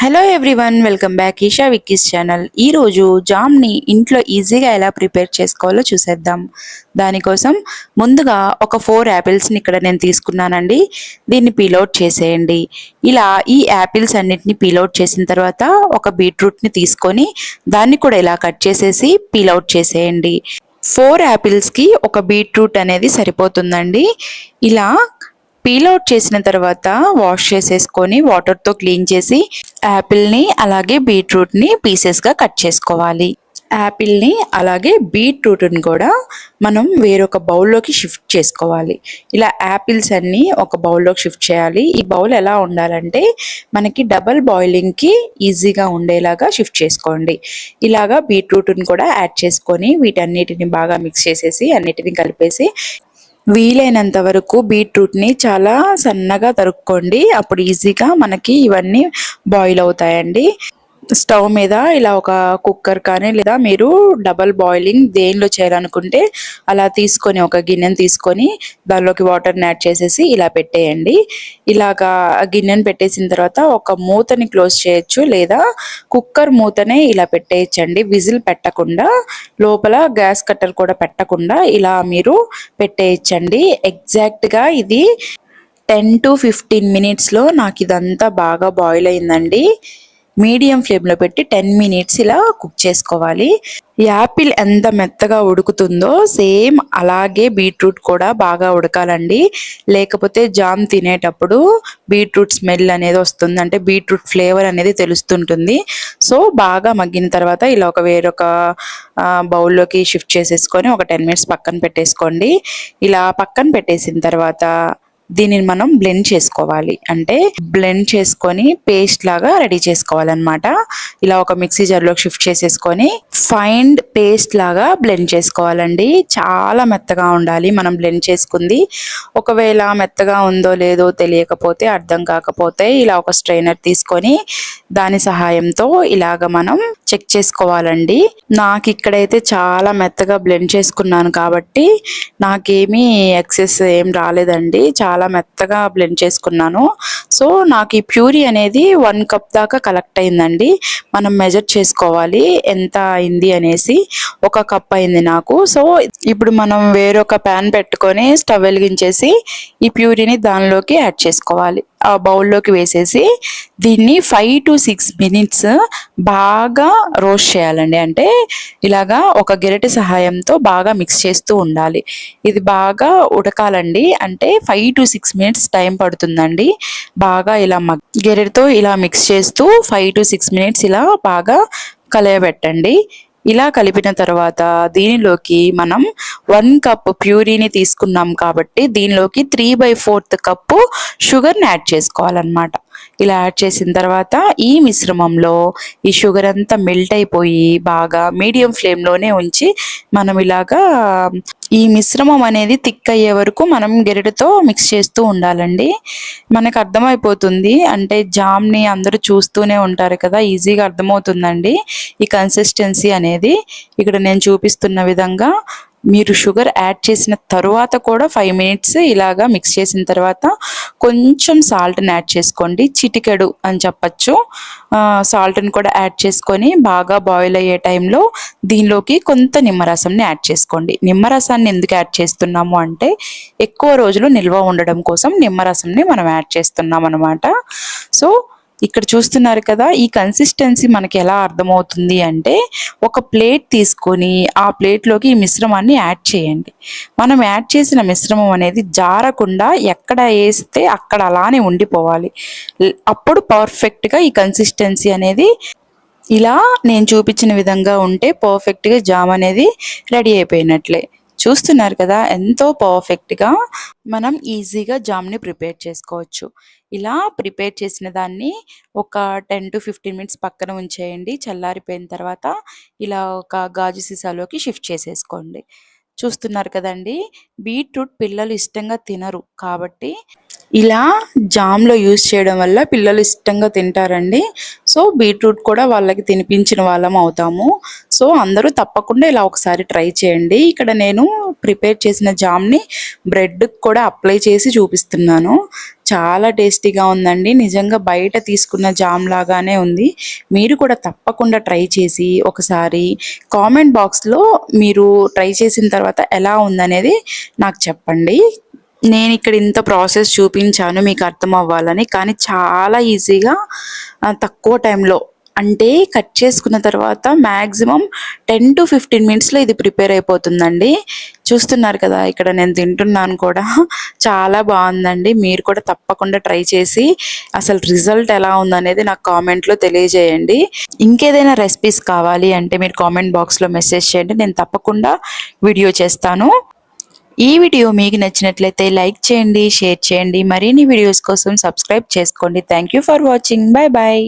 Hello everyone welcome back Esha Vicky's channel ఈరోజు జామ్ని ఇంట్లో ఈజీగా ఎలా ప్రిపేర్ చేసుకోవాలో చూసేద్దాం. దానికోసం ముందుగా ఒక ఫోర్ యాపిల్స్ని ఇక్కడ నేను తీసుకున్నానండి. దీన్ని పీలౌట్ చేసేయండి. ఇలా ఈ యాపిల్స్ అన్నిటిని పీలౌట్ చేసిన తర్వాత ఒక బీట్రూట్ని తీసుకొని దాన్ని కూడా ఇలా కట్ చేసేసి పీలౌట్ చేసేయండి. ఫోర్ యాపిల్స్కి ఒక బీట్రూట్ అనేది సరిపోతుందండి. ఇలా పీల్ అవుట్ చేసిన తర్వాత వాష్ చేసేసుకొని వాటర్తో క్లీన్ చేసి యాపిల్ని అలాగే బీట్రూట్ని పీసెస్గా కట్ చేసుకోవాలి. యాపిల్ని అలాగే బీట్రూట్ని కూడా మనం వేరొక బౌల్లోకి షిఫ్ట్ చేసుకోవాలి. ఇలా యాపిల్స్ అన్నీ ఒక బౌల్లోకి షిఫ్ట్ చేయాలి. ఈ బౌల్ ఎలా ఉండాలంటే మనకి డబల్ బాయిలింగ్కి ఈజీగా ఉండేలాగా షిఫ్ట్ చేసుకోండి. ఇలాగా బీట్రూట్ని కూడా యాడ్ చేసుకొని వీటన్నిటిని బాగా మిక్స్ చేసేసి అన్నిటిని కలిపేసి వీలైనంత వరకు బీట్రూట్ని చాలా సన్నగా తరుక్కోండి. అప్పుడు ఈజీగా మనకి ఇవన్నీ బాయిల్ అవుతాయండి. స్టవ్ మీద ఇలా ఒక కుక్కర్ కానీ లేదా మీరు డబల్ బాయిలింగ్ దేనిలో చేయాలనుకుంటే అలా తీసుకొని ఒక గిన్నెను తీసుకొని దానిలోకి వాటర్ని యాడ్ చేసేసి ఇలా పెట్టేయండి. ఇలాగా గిన్నెను పెట్టేసిన తర్వాత ఒక మూతని క్లోజ్ చేయొచ్చు లేదా కుక్కర్ మూతనే ఇలా పెట్టేయచ్చండి. విజిల్ పెట్టకుండా లోపల గ్యాస్ కట్టర్ కూడా పెట్టకుండా ఇలా మీరు పెట్టేయచ్చండి. ఎగ్జాక్ట్గా ఇది టెన్ టు ఫిఫ్టీన్ మినిట్స్లో నాకు ఇదంతా బాగా బాయిల్ అయిందండి. మీడియం ఫ్లేమ్లో పెట్టి టెన్ మినిట్స్ ఇలా కుక్ చేసుకోవాలి. యాపిల్ ఎంత మెత్తగా ఉడుకుతుందో సేమ్ అలాగే బీట్రూట్ కూడా బాగా ఉడకాలండి. లేకపోతే జామ్ తినేటప్పుడు బీట్రూట్ స్మెల్ అనేది వస్తుంది. అంటే బీట్రూట్ ఫ్లేవర్ అనేది తెలుస్తుంటుంది. సో బాగా మగ్గిన తర్వాత ఇలా ఒక వేరొక బౌల్లోకి షిఫ్ట్ చేసేసుకొని ఒక టెన్ మినిట్స్ పక్కన పెట్టేసుకోండి. ఇలా పక్కన పెట్టేసిన తర్వాత దీనిని మనం బ్లెండ్ చేసుకోవాలి. అంటే బ్లెండ్ చేసుకొని పేస్ట్ లాగా రెడీ చేసుకోవాలన్నమాట. ఇలా ఒక మిక్సీ జార్లోకి షిఫ్ట్ చేసేసుకొని ఫైండ్ పేస్ట్ లాగా బ్లెండ్ చేసుకోవాలండి. చాలా మెత్తగా ఉండాలి మనం బ్లెండ్ చేసుకుంది. ఒకవేళ మెత్తగా ఉందో లేదో తెలియకపోతే అర్థం కాకపోతే ఇలా ఒక స్ట్రైనర్ తీసుకొని దాని సహాయంతో ఇలాగ మనం చెక్ చేసుకోవాలండి. నాకు ఇక్కడైతే చాలా మెత్తగా బ్లెండ్ చేసుకున్నాను కాబట్టి నాకేమీ ఎక్సెస్ ఏం రాలేదండి. చాలా చాలా మెత్తగా బ్లెండ్ చేసుకున్నాను. సో నాకు ఈ ప్యూరీ అనేది వన్ కప్ దాకా కలెక్ట్ అయిందండి. మనం మెజర్ చేసుకోవాలి. ఎంత అయింది అనేసి ఒక కప్ అయింది నాకు. సో ఇప్పుడు మనం వేరొక ప్యాన్ పెట్టుకొని స్టవ్ వెలిగించేసి ఈ ప్యూరీని దానిలోకి యాడ్ చేసుకోవాలి. ఆ బౌల్లోకి వేసేసి దీన్ని ఫైవ్ టు సిక్స్ మినిట్స్ బాగా రోస్ట్ చేయాలండి. అంటే ఇలాగా ఒక గెరటి సహాయంతో బాగా మిక్స్ చేస్తూ ఉండాలి. ఇది బాగా ఉడకాలండి. అంటే five to six minutes time పడుతుందండి. బాగా ఇలా మగ్ గెరటితో ఇలా మిక్స్ చేస్తూ ఫైవ్ టు సిక్స్ మినిట్స్ ఇలా బాగా కలయబెట్టండి. ఇలా కలిపిన తర్వాత దీనిలోకి మనం వన్ కప్ ప్యూరీని తీసుకున్నాం కాబట్టి దీనిలోకి త్రీ బై ఫోర్త్ కప్పు షుగర్ని యాడ్ చేసుకోవాలన్నమాట. ఇలా యాడ్ చేసిన తర్వాత ఈ మిశ్రమంలో ఈ షుగర్ అంతా మెల్ట్ అయిపోయి బాగా మీడియం ఫ్లేమ్లోనే ఉంచి మనం ఇలాగా ఈ మిశ్రమం అనేది థిక్ అయ్యే వరకు మనం గెరటితో మిక్స్ చేస్తూ ఉండాలండి. మనకు అర్థమైపోతుంది. అంటే జామ్ని అందరూ చూస్తూనే ఉంటారు కదా ఈజీగా అర్థమవుతుందండి ఈ కన్సిస్టెన్సీ అనేది. ఇక్కడ నేను చూపిస్తున్న విధంగా మీరు షుగర్ యాడ్ చేసిన తర్వాత కూడా ఫైవ్ మినిట్స్ ఇలాగా మిక్స్ చేసిన తర్వాత కొంచెం సాల్ట్ని యాడ్ చేసుకోండి. చిటికెడు అని చెప్పచ్చు. సాల్ట్ని కూడా యాడ్ చేసుకొని బాగా బాయిల్ అయ్యే టైంలో దీనిలోకి కొంత నిమ్మరసంని యాడ్ చేసుకోండి. నిమ్మరసాన్ని ఎందుకు యాడ్ చేస్తున్నాము అంటే ఎక్కువ రోజులు నిల్వ ఉండడం కోసం నిమ్మరసంని మనం యాడ్ చేస్తున్నాం అనమాట సో ఇక్కడ చూస్తున్నారు కదా ఈ కన్సిస్టెన్సీ మనకి ఎలా అర్థమవుతుంది అంటే ఒక ప్లేట్ తీసుకొని ఆ ప్లేట్లోకి ఈ మిశ్రమాన్ని యాడ్ చేయండి. మనం యాడ్ చేసిన మిశ్రమం అనేది జారకుండా ఎక్కడ వేస్తే అక్కడ అలానే ఉండిపోవాలి. అప్పుడు పర్ఫెక్ట్గా ఈ కన్సిస్టెన్సీ అనేది ఇలా నేను చూపించిన విధంగా ఉంటే పర్ఫెక్ట్గా జామ్ అనేది రెడీ అయిపోయినట్లే. చూస్తున్నారు కదా ఎంతో పర్ఫెక్ట్గా మనం ఈజీగా జామ్ని ప్రిపేర్ చేసుకోవచ్చు. ఇలా ప్రిపేర్ చేసిన దాన్ని ఒక టెన్ టు ఫిఫ్టీన్ మినిట్స్ పక్కన ఉంచేయండి. చల్లారిపోయిన తర్వాత ఇలా ఒక గాజు సీసాలోకి షిఫ్ట్ చేసేసుకోండి. చూస్తున్నారు కదండి బీట్రూట్ పిల్లలు ఇష్టంగా తినరు కాబట్టి ఇలా జామ్లో యూస్ చేయడం వల్ల పిల్లలు ఇష్టంగా తింటారండి. సో బీట్రూట్ కూడా వాళ్ళకి తినిపించిన వాళ్ళం అవుతాము. సో అందరూ తప్పకుండా ఇలా ఒకసారి ట్రై చేయండి. ఇక్కడ నేను ప్రిపేర్ చేసిన జామ్ని బ్రెడ్ కూడా అప్లై చేసి చూపిస్తున్నాను. చాలా టేస్టీగా ఉందండి. నిజంగా బయట తీసుకున్న జామ్ లాగానే ఉంది. మీరు కూడా తప్పకుండా ట్రై చేసి ఒకసారి కామెంట్ బాక్స్లో మీరు ట్రై చేసిన తర్వాత ఎలా ఉందనేది నాకు చెప్పండి. నేను ఇక్కడ ఇంత ప్రాసెస్ చూపించాను మీకు అర్థం అవ్వాలని. కానీ చాలా ఈజీగా తక్కువ టైంలో అంటే కట్ చేసుకున్న తర్వాత మ్యాక్సిమం టెన్ టు ఫిఫ్టీన్ మినిట్స్లో ఇది ప్రిపేర్ అయిపోతుందండి. చూస్తున్నారు కదా ఇక్కడ నేను తింటున్నాను కూడా. చాలా బాగుందండి. మీరు కూడా తప్పకుండా ట్రై చేసి అసలు రిజల్ట్ ఎలా ఉందనేది నాకు కామెంట్లో తెలియజేయండి. ఇంకేదైనా రెసిపీస్ కావాలి అంటే మీరు కామెంట్ బాక్స్లో మెసేజ్ చేయండి. నేను తప్పకుండా వీడియో చేస్తాను. ఈ వీడియో మీకు నచ్చినట్లయితే లైక్ చేయండి షేర్ చేయండి. మరిన్ని వీడియోస్ కోసం సబ్స్క్రైబ్ చేసుకోండి. Thank you for watching bye bye